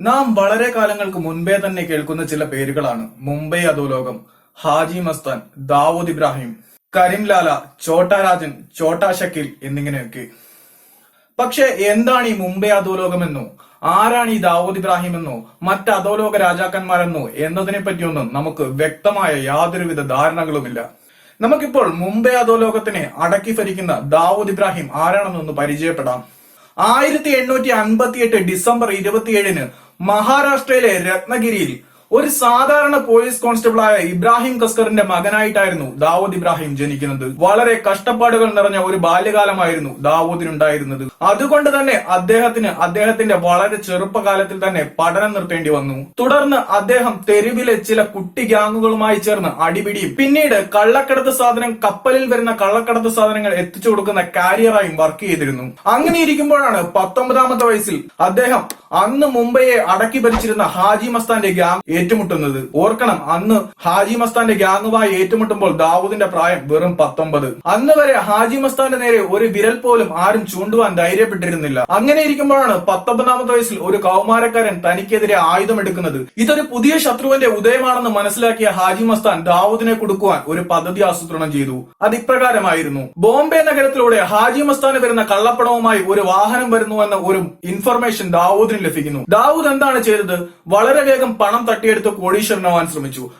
നാം വളരെ കാലങ്ങൾക്ക് മുൻപേ തന്നെ കേൾക്കുന്ന ചില പേരുകളാണ്. മുംബൈ അധോലോകം ഹാജി മസ്താൻ ദാവൂദ് ഇബ്രാഹിം കരീംലാല ചോട്ടാ രാജൻ ചോട്ടാ ഷക്കീൽ എന്നിങ്ങനെയൊക്കെ. പക്ഷെ എന്താണ് ഈ മുംബൈ അധോലോകമെന്നോ ആരാണ് ഈ ദാവൂദ് ഇബ്രാഹിം എന്നോ മറ്റ് അധോലോക രാജാക്കന്മാരെന്നോ എന്നതിനെ പറ്റിയൊന്നും നമുക്ക് വ്യക്തമായ യാതൊരുവിധ ധാരണകളുമില്ല. നമുക്കിപ്പോൾ മുംബൈ അധോലോകത്തിനെ അടക്കി ഭരിക്കുന്ന ദാവൂദ് ഇബ്രാഹിം ആരാണെന്നൊന്ന് പരിചയപ്പെടാം. ആയിരത്തി എണ്ണൂറ്റി അൻപത്തി എട്ട് ഡിസംബർ ഇരുപത്തിയേഴിന് മഹാരാഷ്ട്രയിലെ രത്നഗിരിയിൽ ഒരു സാധാരണ പോലീസ് കോൺസ്റ്റബിളായ ഇബ്രാഹിം കസ്കറിന്റെ മകനായിട്ടായിരുന്നു ദാവൂദ് ഇബ്രാഹിം ജനിക്കുന്നത്. വളരെ കഷ്ടപ്പാടുകൾ നിറഞ്ഞ ഒരു ബാല്യകാലമായിരുന്നു ദാവൂദിനുണ്ടായിരുന്നത്. അതുകൊണ്ട് തന്നെ അദ്ദേഹത്തിന് അദ്ദേഹത്തിന്റെ വളരെ ചെറുപ്പകാലത്തിൽ തന്നെ പഠനം നിർത്തേണ്ടി വന്നു. തുടർന്ന് അദ്ദേഹം തെരുവിലെ ചില കുട്ടി ഗ്യാങ്ങുകളുമായി ചേർന്ന് അടിപിടിയും പിന്നീട് കള്ളക്കടത്ത് സാധനം കപ്പലിൽ വരുന്ന കള്ളക്കടത്ത് സാധനങ്ങൾ എത്തിച്ചു കൊടുക്കുന്ന കാരിയറായും വർക്ക് ചെയ്തിരുന്നു. അങ്ങനെ ഇരിക്കുമ്പോഴാണ് പത്തൊമ്പതാമത്തെ വയസ്സിൽ അദ്ദേഹം അന്ന് മുംബൈയെ അടക്കി ഭരിച്ചിരുന്ന ഹാജി മസ്താന്റെ ഗ്യാങ് ഏറ്റുമുട്ടുന്നത്. ഓർക്കണം അന്ന് ഹാജി മസ്താന്റെ ഗ്യാങ്ങുമായി ഏറ്റുമുട്ടുമ്പോൾ ദാവൂദിന്റെ പ്രായം വെറും പത്തൊമ്പത്. അന്ന് വരെ ഹാജി മസ്താന്റെ നേരെ ഒരു വിരൽ പോലും ആരും ചൂണ്ടുവാൻ ധൈര്യപ്പെട്ടിരുന്നില്ല. അങ്ങനെ ഇരിക്കുമ്പോഴാണ് പത്തൊമ്പതാമത്തെ വയസ്സിൽ ഒരു കൗമാരക്കാരൻ തനിക്കെതിരെ ആയുധമെടുക്കുന്നത്. ഇതൊരു പുതിയ ശത്രുവിന്റെ ഉദയമാണെന്ന് മനസ്സിലാക്കിയ ഹാജി മസ്താൻ ദാവൂദിനെ കൊടുക്കുവാൻ ഒരു പദ്ധതി ആസൂത്രണം ചെയ്തു. അത് ഇപ്രകാരമായിരുന്നു. ബോംബെ നഗരത്തിലൂടെ ഹാജി മസ്താന് വരുന്ന കള്ളപ്പണവുമായി ഒരു വാഹനം വരുന്നുവെന്ന ഒരു ഇൻഫർമേഷൻ ദാവൂദിന് ലഭിക്കുന്നു. ദാവൂദ് എന്താണ് ചെയ്തത്? വളരെ വേഗം പണം തട്ടിയെടുത്ത് കോടീശ്വരനാവാൻ ശ്രമിച്ചു.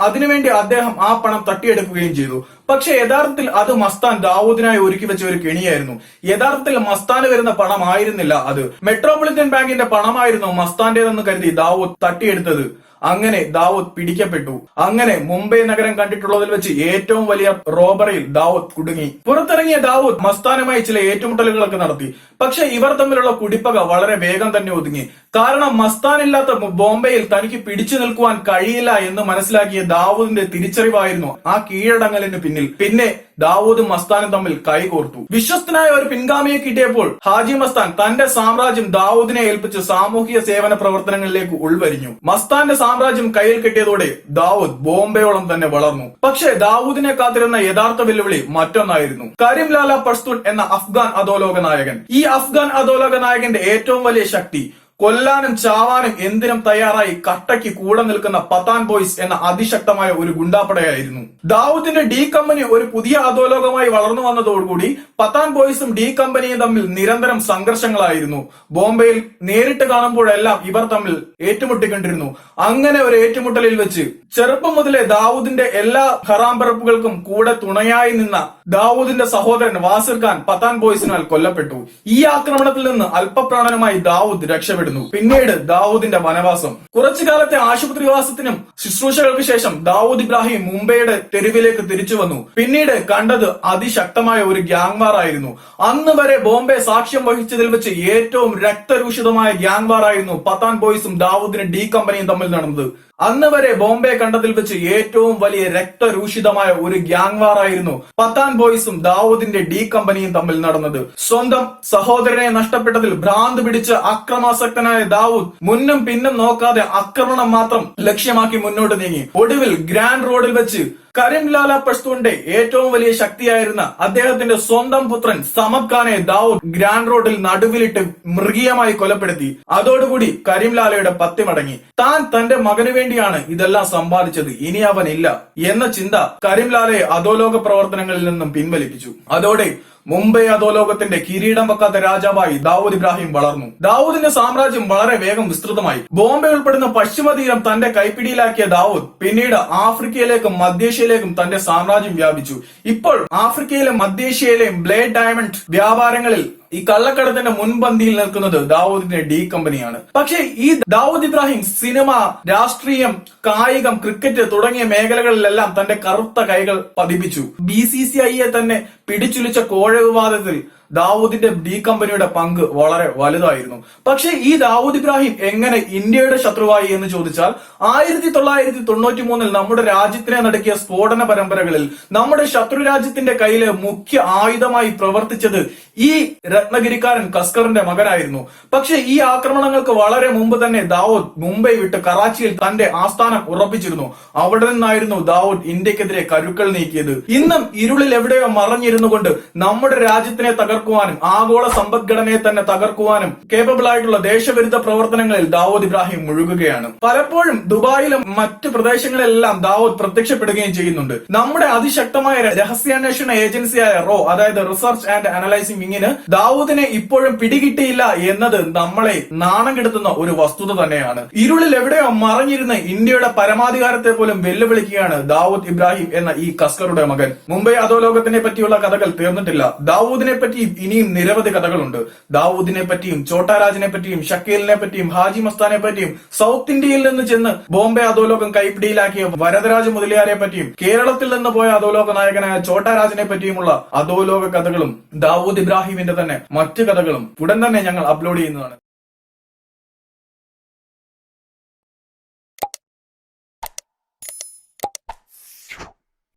അതിനുവേണ്ടി അദ്ദേഹം ആ പണം തട്ടിയെടുക്കുകയും ചെയ്തു. പക്ഷെ യഥാർത്ഥത്തിൽ അത് മസ്താൻ ദാവൂദിനായി ഒരുക്കി വെച്ച ഒരു കെണിയായിരുന്നു. യഥാർത്ഥത്തിൽ മസ്താന് വരുന്ന പണമായിരുന്നില്ല അത്. മെട്രോപൊളിറ്റൻ ബാങ്കിന്റെ പണമായിരുന്നു മസ്താന്റേതെന്ന് കരുതി ദാവൂദ് തട്ടിയെടുത്തത്. അങ്ങനെ ദാവൂദ് പിടിക്കപ്പെട്ടു. അങ്ങനെ മുംബൈ നഗരം കണ്ടിട്ടുള്ളതിൽ വെച്ച് ഏറ്റവും വലിയ റോബറിയിൽ ദാവൂദ് കുടുങ്ങി. പുറത്തിറങ്ങിയ ദാവൂദ് മസ്താനുമായി ചില ഏറ്റുമുട്ടലുകളൊക്കെ നടത്തി. പക്ഷെ ഇവർ തമ്മിലുള്ള കുടിപ്പക വളരെ വേഗം തന്നെ ഒതുങ്ങി. കാരണം മസ്താൻ ഇല്ലാത്ത ബോംബെയിൽ തനിക്ക് പിടിച്ചു നിൽക്കുവാൻ കഴിയില്ല എന്ന് മനസ്സിലാക്കിയ ദാവൂദിന്റെ തിരിച്ചറിവായിരുന്നു ആ കീഴടങ്ങലിന് പിന്നിൽ. പിന്നെ ദാവൂദും മസ്താനും തമ്മിൽ കൈകോർത്തു. വിശ്വസ്തനായ ഒരു പിൻഗാമിയെ കിട്ടിയപ്പോൾ ഹാജി മസ്താൻ തന്റെ സാമ്രാജ്യം ദാവൂദിനെ ഏൽപ്പിച്ച് സാമൂഹിക സേവന പ്രവർത്തനങ്ങളിലേക്ക് ഉൾവരിഞ്ഞു. മസ്താന്റെ സാമ്രാജ്യം കയ്യിൽ കിട്ടിയതോടെ ദാവൂദ് ബോംബെയോളം തന്നെ വളർന്നു. പക്ഷേ ദാവൂദിനെ കാത്തിരുന്ന യഥാർത്ഥ വെല്ലുവിളി മറ്റൊന്നായിരുന്നു. കരീംലാല പഷ്തുൻ എന്ന അഫ്ഗാൻ അധോലോക നായകൻ ഈ അഫ്ഗാൻ അധോലോക നായകന്റെ ഏറ്റവും വലിയ ശക്തി കൊല്ലാനും ചാവാനും എന്തിനും തയ്യാറായി കട്ടയ്ക്ക് കൂടെ നിൽക്കുന്ന പത്താൻ ബോയ്സ് എന്ന അതിശക്തമായ ഒരു ഗുണ്ടാപ്പടയായിരുന്നു. ദാവൂദിന്റെ ഡി കമ്പനി ഒരു പുതിയ അധോലോകമായി വളർന്നു വന്നതോടുകൂടി പത്താൻ ബോയ്സും ഡി കമ്പനിയും തമ്മിൽ നിരന്തരം സംഘർഷങ്ങളായിരുന്നു. ബോംബെയിൽ നേരിട്ട് കാണുമ്പോഴെല്ലാം ഇവർ തമ്മിൽ ഏറ്റുമുട്ടിക്കൊണ്ടിരുന്നു. അങ്ങനെ ഒരു ഏറ്റുമുട്ടലിൽ വെച്ച് ചെറുപ്പം മുതലേ ദാവൂദിന്റെ എല്ലാ ഹറാംപറപ്പുകൾക്കും കൂടെ തുണയായി നിന്ന ദാവൂദിന്റെ സഹോദരൻ വാസിർ ഖാൻ പത്താൻ ബോയ്സിനാൽ കൊല്ലപ്പെട്ടു. ഈ ആക്രമണത്തിൽ നിന്ന് അല്പപ്രാണനുമായി ദാവൂദ് രക്ഷപ്പെടുന്നു. പിന്നീട് ദാവൂദിന്റെ വനവാസം. കുറച്ചു കാലത്തെ ആശുപത്രിവാസത്തിനും ശുശ്രൂഷകൾക്ക് ശേഷം ദാവൂദ് ഇബ്രാഹിം മുംബൈയുടെ തെരുവിലേക്ക് തിരിച്ചു വന്നു. പിന്നീട് കണ്ടത് അതിശക്തമായ ഒരു ഗ്യാങ് വാർ ആയിരുന്നു അന്ന് വരെ ബോംബെ സാക്ഷ്യം വഹിച്ചതിൽ വെച്ച് ഏറ്റവും രക്തരൂഷിതമായ ഗ്യാങ് വാർ ആയിരുന്നു പത്താൻ ബോയ്സും ദാവൂദിന്റെ ഡി കമ്പനിയും തമ്മിൽ നടന്നത്. അന്ന് വരെ ബോംബെ കണ്ടതിൽ വെച്ച് ഏറ്റവും വലിയ രക്തരൂഷിതമായ ഒരു ഗ്യാങ് വാറായിരുന്നു പത്താൻ ബോയ്സും ദാവൂദിന്റെ ഡി കമ്പനിയും തമ്മിൽ നടന്നത്. സ്വന്തം സഹോദരനെ നഷ്ടപ്പെട്ടതിൽ ഭ്രാന്ത് പിടിച്ച് അക്രമാസക്തനായ ദാവൂദ് മുന്നും പിന്നും നോക്കാതെ ആക്രമണം മാത്രം ലക്ഷ്യമാക്കി മുന്നോട്ട് നീങ്ങി. ഒടുവിൽ ഗ്രാൻഡ് റോഡിൽ വെച്ച് കരീംലാല പഷ്തൂന്റെ ഏറ്റവും വലിയ ശക്തിയായിരുന്ന അദ്ദേഹത്തിന്റെ സ്വന്തം പുത്രൻ സമദ് ഖാനെ ദാവൂദ് ഗ്രാൻഡ് റോഡിൽ നടുവിലിട്ട് മൃഗീയമായി കൊലപ്പെടുത്തി. അതോടുകൂടി കരീംലാലയുടെ പത്തി മടങ്ങി. താൻ തന്റെ മകന് വേണ്ടിയാണ് ഇതെല്ലാം സമ്പാദിച്ചത്. ഇനി അവനില്ല എന്ന ചിന്ത കരീംലാലയെ അധോലോക പ്രവർത്തനങ്ങളിൽ നിന്നും പിൻവലിപ്പിച്ചു. അതോടെ മുംബൈ അധോലോകത്തിന്റെ കിരീടം വെക്കാത്ത രാജാവായി ദാവൂദ് ഇബ്രാഹിം വളർന്നു. ദാവൂദിന്റെ സാമ്രാജ്യം വളരെ വേഗം വിസ്തൃതമായി. ബോംബെ ഉൾപ്പെടുന്ന പശ്ചിമ തീരം തന്റെ കൈപ്പിടിയിലാക്കിയ ദാവൂദ് പിന്നീട് ആഫ്രിക്കയിലേക്കും മധ്യേഷ്യയിലേക്കും തന്റെ സാമ്രാജ്യം വ്യാപിച്ചു. ഇപ്പോൾ ആഫ്രിക്കയിലെ മധ്യേഷ്യയിലെയും ബ്ലേഡ് ഡയമണ്ട് വ്യാപാരങ്ങളിൽ ഈ കള്ളക്കടത്തിന്റെ മുൻപന്തിയിൽ നിൽക്കുന്നത് ദാവൂദിന്റെ ഡി കമ്പനിയാണ്. പക്ഷേ ഈ ദാവൂദ് ഇബ്രാഹിം സിനിമ രാഷ്ട്രീയം കായികം ക്രിക്കറ്റ് തുടങ്ങിയ മേഖലകളിലെല്ലാം തന്റെ കറുത്ത കൈകൾ പതിപ്പിച്ചു. ബി സി സി ഐയെ തന്നെ പിടിച്ചുലിച്ച കോഴ വിവാദത്തിൽ ദാവൂദിന്റെ ഡി കമ്പനിയുടെ പങ്ക് വളരെ വലുതായിരുന്നു. പക്ഷേ ഈ ദാവൂദ് ഇബ്രാഹിം എങ്ങനെ ഇന്ത്യയുടെ ശത്രുവായി എന്ന് ചോദിച്ചാൽ ആയിരത്തി തൊള്ളായിരത്തി തൊണ്ണൂറ്റി മൂന്നിൽ നമ്മുടെ രാജ്യത്തിനെ നടക്കിയ സ്ഫോടന പരമ്പരകളിൽ നമ്മുടെ ശത്രു രാജ്യത്തിന്റെ കയ്യിലെ മുഖ്യ ആയുധമായി പ്രവർത്തിച്ചത് ഈ രത്നഗിരിക്കാരൻ കസ്കറിന്റെ മകനായിരുന്നു. പക്ഷേ ഈ ആക്രമണങ്ങൾക്ക് വളരെ മുമ്പ് തന്നെ ദാവൂദ് മുംബൈ വിട്ട് കറാച്ചിയിൽ തന്റെ ആസ്ഥാനം ഉറപ്പിച്ചിരുന്നു. അവിടെ നിന്നായിരുന്നു ദാവൂദ് ഇന്ത്യക്കെതിരെ കരുക്കൾ നീക്കിയത്. ഇന്നും ഇരുളിൽ എവിടെയോ മറഞ്ഞിരുന്നു കൊണ്ട് നമ്മുടെ രാജ്യത്തിനെ തകർക്കാൻ തകർക്കുവാനും ആഗോള സമ്പദ്ഘടനയെ തന്നെ തകർക്കുവാനും കേപ്പബിൾ ആയിട്ടുള്ള ദേശവിരുദ്ധ പ്രവർത്തനങ്ങളിൽ ദാവൂദ് ഇബ്രാഹിം മുഴുകുകയാണ്. പലപ്പോഴും ദുബായിലും മറ്റു പ്രദേശങ്ങളിലെല്ലാം ദാവൂദ് പ്രത്യക്ഷപ്പെടുകയും ചെയ്യുന്നുണ്ട്. നമ്മുടെ അതിശക്തമായ രഹസ്യാന്വേഷണ ഏജൻസിയായ റോ അതായത് റിസർച്ച് ആൻഡ് അനലൈസിംഗ് വിങ്ങിന് ദാവൂദിനെ ഇപ്പോഴും പിടികിട്ടിയില്ല എന്നത് നമ്മളെ നാണം കെടുത്തുന്ന ഒരു വസ്തുത തന്നെയാണ്. ഇരുളിൽ എവിടെയോ മറഞ്ഞിരുന്ന ഇന്ത്യയുടെ പരമാധികാരത്തെ പോലും വെല്ലുവിളിക്കുകയാണ് ദാവൂദ് ഇബ്രാഹിം എന്ന ഈ കസ്കറുടെ മകൻ. മുംബൈ അധോലോകത്തിനെ പറ്റിയുള്ള കഥകൾ തീർന്നിട്ടില്ല. ദാവൂദിനെ പറ്റിയും ഇനിയും നിരവധി കഥകളുണ്ട്. ദാവൂദിനെ പറ്റിയും ചോട്ടാരാജിനെ പറ്റിയും ഷക്കീലിനെ പറ്റിയും ഹാജി മസ്താനെ പറ്റിയും സൗത്ത് ഇന്ത്യയിൽ നിന്ന് ചെന്ന് ബോംബെ അധോലോകം കൈപ്പിടിയിലാക്കിയ വരദരാജ മുതലിയാരെ പറ്റിയും കേരളത്തിൽ നിന്ന് പോയ അധോലോക നായകനായ ചോട്ടാരാജിനെ പറ്റിയുമുള്ള അധോലോക കഥകളും ദാവൂദ് ഇബ്രാഹിമിന്റെ തന്നെ മറ്റു കഥകളും ഉടൻ തന്നെ ഞങ്ങൾ അപ്ലോഡ് ചെയ്യുന്നതാണ്.